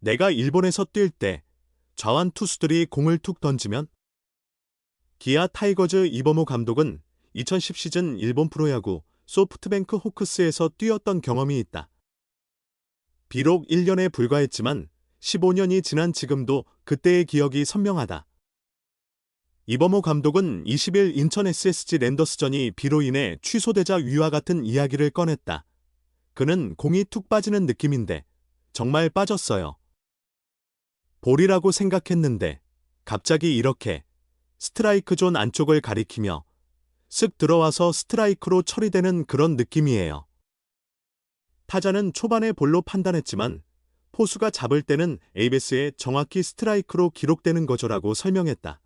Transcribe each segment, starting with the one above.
내가 일본에서 뛸 때 좌완 투수들이 공을 툭 던지면 기아 타이거즈 이범호 감독은 2010 시즌 일본 프로야구 소프트뱅크 호크스에서 뛰었던 경험이 있다. 비록 1년에 불과했지만 15년이 지난 지금도 그때의 기억이 선명하다. 이범호 감독은 20일 인천 SSG 랜더스전이 비로 인해 취소되자 위와 같은 이야기를 꺼냈다. 그는 공이 툭 빠지는 느낌인데 정말 빠졌어요. 볼이라고 생각했는데 갑자기 이렇게 스트라이크 존 안쪽을 가리키며 쓱 들어와서 스트라이크로 처리되는 그런 느낌이에요. 타자는 초반에 볼로 판단했지만 포수가 잡을 때는 에이베스에 정확히 스트라이크로 기록되는 거죠라고 설명했다.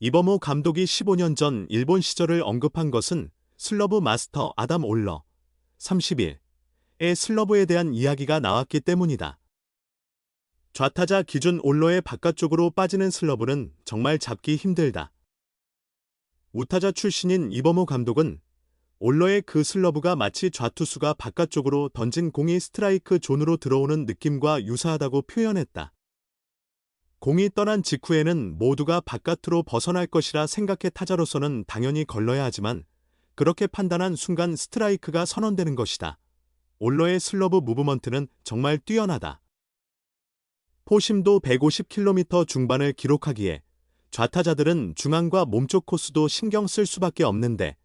이범호 감독이 15년 전 일본 시절을 언급한 것은 슬러브 마스터 아담 올러 30일의 슬러브에 대한 이야기가 나왔기 때문이다. 좌타자 기준 올러의 바깥쪽으로 빠지는 슬러브는 정말 잡기 힘들다. 우타자 출신인 이범호 감독은 올러의 그 슬러브가 마치 좌투수가 바깥쪽으로 던진 공이 스트라이크 존으로 들어오는 느낌과 유사하다고 표현했다. 공이 떠난 직후에는 모두가 바깥으로 벗어날 것이라 생각해 타자로서는 당연히 걸러야 하지만 그렇게 판단한 순간 스트라이크가 선언되는 것이다. 올러의 슬러브 무브먼트는 정말 뛰어나다. 포심도 150km 중반을 기록하기에 좌타자들은 중앙과 몸쪽 코스도 신경 쓸 수밖에 없는데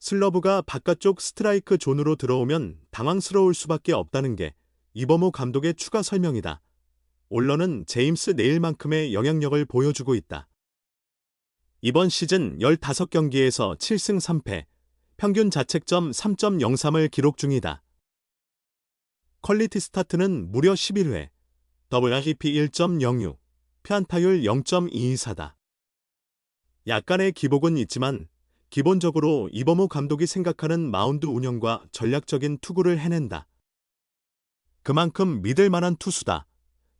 슬러브가 바깥쪽 스트라이크 존으로 들어오면 당황스러울 수밖에 없다는 게 이범호 감독의 추가 설명이다. 올러는 제임스 네일만큼의 영향력을 보여주고 있다. 이번 시즌 15경기에서 7승 3패, 평균 자책점 3.03을 기록 중이다. 퀄리티 스타트는 무려 11회, WRP 1.06, 피안타율 0.224다. 약간의 기복은 있지만 기본적으로 이범호 감독이 생각하는 마운드 운영과 전략적인 투구를 해낸다. 그만큼 믿을 만한 투수다.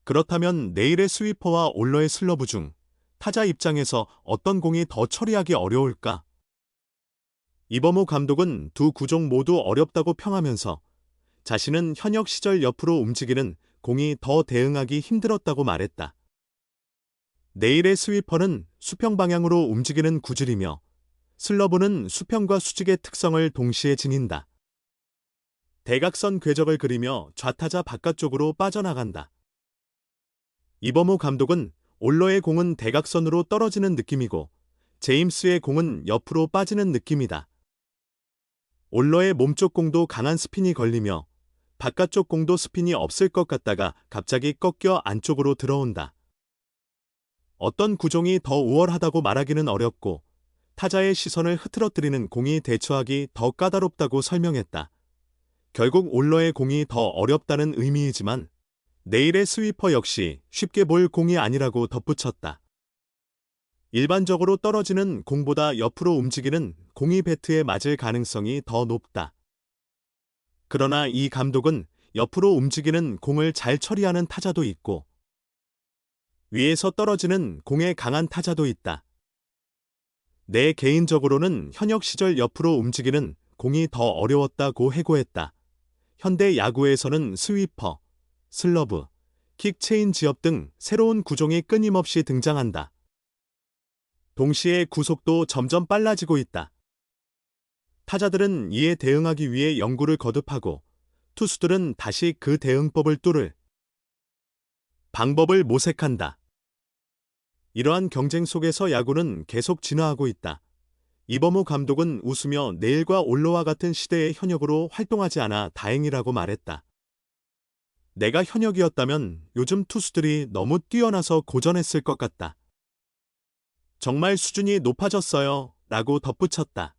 그렇다면 내일의 스위퍼와 올러의 슬러브 중 타자 입장에서 어떤 공이 더 처리하기 어려울까? 이범호 감독은 두 구종 모두 어렵다고 평하면서 자신은 현역 시절 옆으로 움직이는 공이 더 대응하기 힘들었다고 말했다. 내일의 스위퍼는 수평 방향으로 움직이는 구질이며 슬러브는 수평과 수직의 특성을 동시에 지닌다. 대각선 궤적을 그리며 좌타자 바깥쪽으로 빠져나간다. 이범호 감독은 올러의 공은 대각선으로 떨어지는 느낌이고 제임스의 공은 옆으로 빠지는 느낌이다. 올러의 몸쪽 공도 강한 스핀이 걸리며 바깥쪽 공도 스핀이 없을 것 같다가 갑자기 꺾여 안쪽으로 들어온다. 어떤 구종이 더 우월하다고 말하기는 어렵고 타자의 시선을 흐트러뜨리는 공이 대처하기 더 까다롭다고 설명했다. 결국 올러의 공이 더 어렵다는 의미이지만 내일의 스위퍼 역시 쉽게 볼 공이 아니라고 덧붙였다. 일반적으로 떨어지는 공보다 옆으로 움직이는 공이 배트에 맞을 가능성이 더 높다. 그러나 이 감독은 옆으로 움직이는 공을 잘 처리하는 타자도 있고 위에서 떨어지는 공에 강한 타자도 있다. 내 개인적으로는 현역 시절 옆으로 움직이는 공이 더 어려웠다고 해고했다. 현대 야구에서는 스위퍼, 슬러브, 킥체인 지업 등 새로운 구종이 끊임없이 등장한다. 동시에 구속도 점점 빨라지고 있다. 타자들은 이에 대응하기 위해 연구를 거듭하고 투수들은 다시 그 대응법을 뚫을 방법을 모색한다. 이러한 경쟁 속에서 야구는 계속 진화하고 있다. 이범호 감독은 웃으며 내일과 올로와 같은 시대의 현역으로 활동하지 않아 다행이라고 말했다. 내가 현역이었다면 요즘 투수들이 너무 뛰어나서 고전했을 것 같다. 정말 수준이 높아졌어요. 라고 덧붙였다.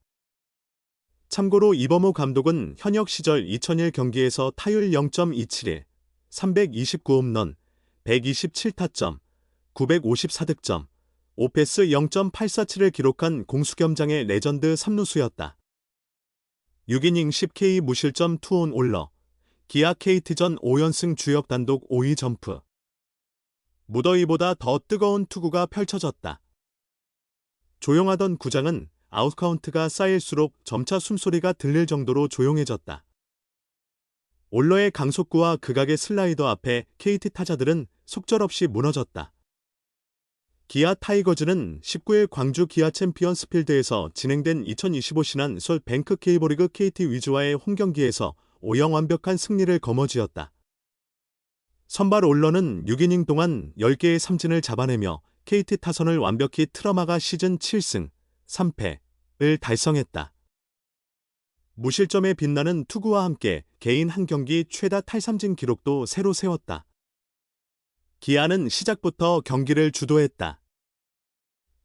참고로 이범호 감독은 현역 시절 2001 경기에서 타율 0.271, 329홈런, 127타점, 954득점, 오페스 0.847을 기록한 공수겸장의 레전드 3루수였다. 6이닝 10K 무실점 투온 올러, 기아 KT전 5연승 주역 단독 5위 점프. 무더위보다 더 뜨거운 투구가 펼쳐졌다. 조용하던 구장은 아웃카운트가 쌓일수록 점차 숨소리가 들릴 정도로 조용해졌다. 올러의 강속구와 극악의 슬라이더 앞에 KT 타자들은 속절없이 무너졌다. 기아 타이거즈는 19일 광주 기아 챔피언스 필드에서 진행된 2025 신한 솔 뱅크 케이버리그 KT 위즈와의 홈경기에서 5영 완벽한 승리를 거머쥐었다. 선발 올러는 6이닝 동안 10개의 삼진을 잡아내며 KT 타선을 완벽히 틀어막아 시즌 7승 3패를 달성했다. 무실점에 빛나는 투구와 함께 개인 한 경기 최다 탈삼진 기록도 새로 세웠다. 기아는 시작부터 경기를 주도했다.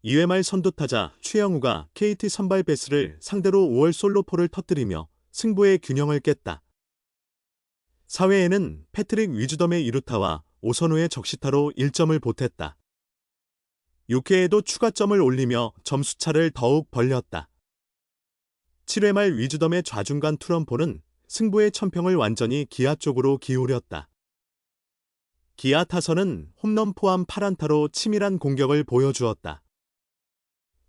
2회 말 선두타자 최영우가 KT 선발 베스를 상대로 5월 솔로포를 터뜨리며 승부의 균형을 깼다. 4회에는 패트릭 위즈덤의 이루타와 오선우의 적시타로 1점을 보탰다. 6회에도 추가점을 올리며 점수차를 더욱 벌렸다. 7회 말 위즈덤의 좌중간 투런포는 승부의 천평을 완전히 기아 쪽으로 기울였다. 기아 타선은 홈런 포함 8안타로 치밀한 공격을 보여주었다.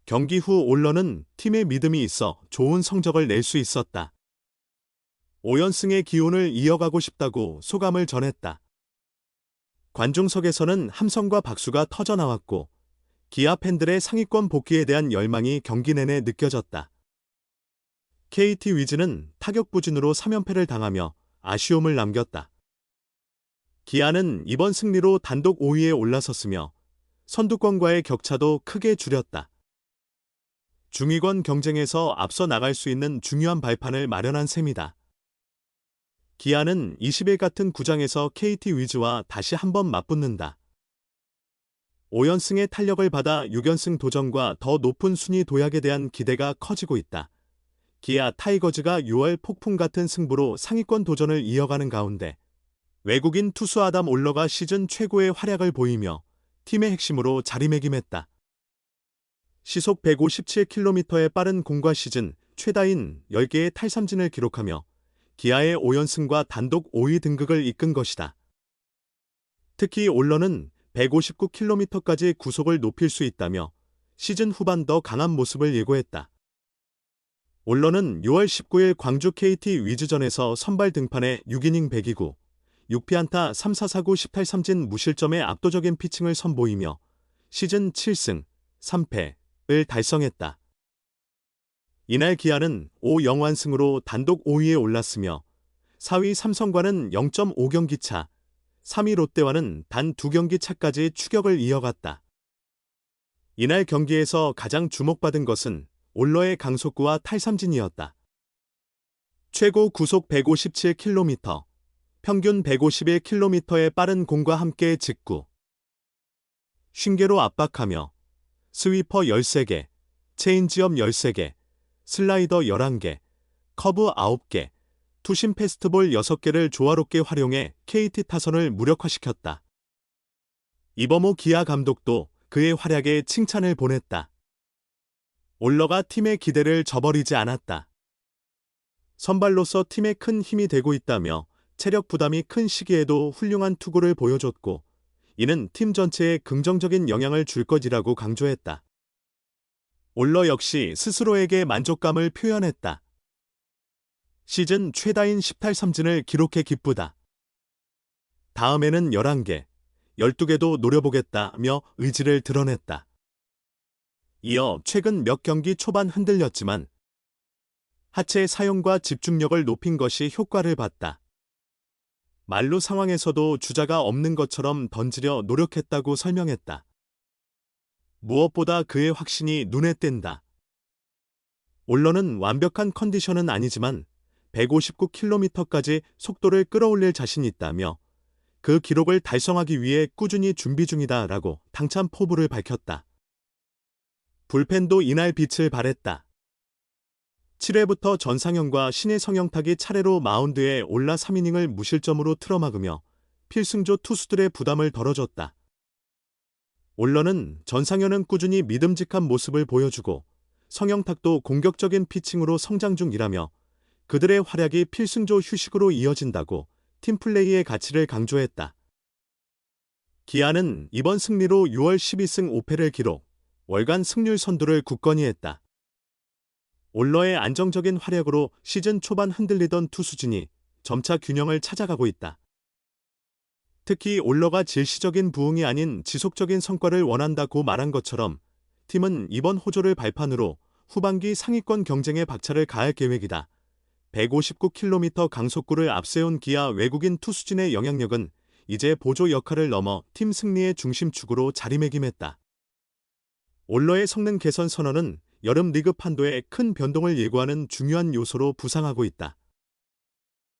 경기 후 올러는 팀의 믿음이 있어 좋은 성적을 낼 수 있었다. 5연승의 기운을 이어가고 싶다고 소감을 전했다. 관중석에서는 함성과 박수가 터져나왔고 기아 팬들의 상위권 복귀에 대한 열망이 경기 내내 느껴졌다. KT 위즈는 타격 부진으로 3연패를 당하며 아쉬움을 남겼다. 기아는 이번 승리로 단독 5위에 올라섰으며 선두권과의 격차도 크게 줄였다. 중위권 경쟁에서 앞서 나갈 수 있는 중요한 발판을 마련한 셈이다. 기아는 20일 같은 구장에서 KT 위즈와 다시 한번 맞붙는다. 5연승의 탄력을 받아 6연승 도전과 더 높은 순위 도약에 대한 기대가 커지고 있다. 기아 타이거즈가 6월 폭풍 같은 승부로 상위권 도전을 이어가는 가운데 외국인 투수 아담 올러가 시즌 최고의 활약을 보이며 팀의 핵심으로 자리매김했다. 시속 157km의 빠른 공과 시즌 최다인 10개의 탈삼진을 기록하며 기아의 5연승과 단독 5위 등극을 이끈 것이다. 특히 올러는 159km까지 구속을 높일 수 있다며 시즌 후반 더 강한 모습을 예고했다. 올러는 6월 19일 광주 KT 위즈전에서 선발 등판해 6이닝 102구, 6피안타 3사사구 18삼진 무실점의 압도적인 피칭을 선보이며 시즌 7승 3패를 달성했다. 이날 기아는 5영완승으로 단독 5위에 올랐으며 4위 삼성과는 0.5경기 차, 3위 롯데와는 단 2경기 차까지 추격을 이어갔다. 이날 경기에서 가장 주목받은 것은 올러의 강속구와 탈삼진이었다. 최고 구속 157km, 평균 151km의 빠른 공과 함께 직구. 쉰개로 압박하며 스위퍼 13개, 체인지업 13개, 슬라이더 11개, 커브 9개, 투심 페스트볼 6개를 조화롭게 활용해 KT 타선을 무력화시켰다. 이범호 기아 감독도 그의 활약에 칭찬을 보냈다. 올러가 팀의 기대를 저버리지 않았다. 선발로서 팀에 큰 힘이 되고 있다며 체력 부담이 큰 시기에도 훌륭한 투구를 보여줬고 이는 팀 전체에 긍정적인 영향을 줄 것이라고 강조했다. 올러 역시 스스로에게 만족감을 표현했다. 시즌 최다인 18삼진을 기록해 기쁘다. 다음에는 11개, 12개도 노려보겠다며 의지를 드러냈다. 이어 최근 몇 경기 초반 흔들렸지만 하체 사용과 집중력을 높인 것이 효과를 봤다. 말로 상황에서도 주자가 없는 것처럼 던지려 노력했다고 설명했다. 무엇보다 그의 확신이 눈에 띈다. 올러는 완벽한 컨디션은 아니지만 159km까지 속도를 끌어올릴 자신이 있다며 그 기록을 달성하기 위해 꾸준히 준비 중이다 라고 당찬 포부를 밝혔다. 불펜도 이날 빛을 발했다. 7회부터 전상현과 신의 성형탁이 차례로 마운드에 올라 3이닝을 무실점으로 틀어막으며 필승조 투수들의 부담을 덜어줬다. 올러는 전상현은 꾸준히 믿음직한 모습을 보여주고 성형탁도 공격적인 피칭으로 성장 중이라며 그들의 활약이 필승조 휴식으로 이어진다고 팀플레이의 가치를 강조했다. 기아는 이번 승리로 6월 12승 5패를 기록, 월간 승률 선두를 굳건히 했다. 올러의 안정적인 활약으로 시즌 초반 흔들리던 투수진이 점차 균형을 찾아가고 있다. 특히 올러가 질시적인 부흥이 아닌 지속적인 성과를 원한다고 말한 것처럼 팀은 이번 호조를 발판으로 후반기 상위권 경쟁에 박차를 가할 계획이다. 159km 강속구를 앞세운 기아 외국인 투수진의 영향력은 이제 보조 역할을 넘어 팀 승리의 중심축으로 자리매김했다. 올러의 성능 개선 선언은 여름 리그 판도에 큰 변동을 예고하는 중요한 요소로 부상하고 있다.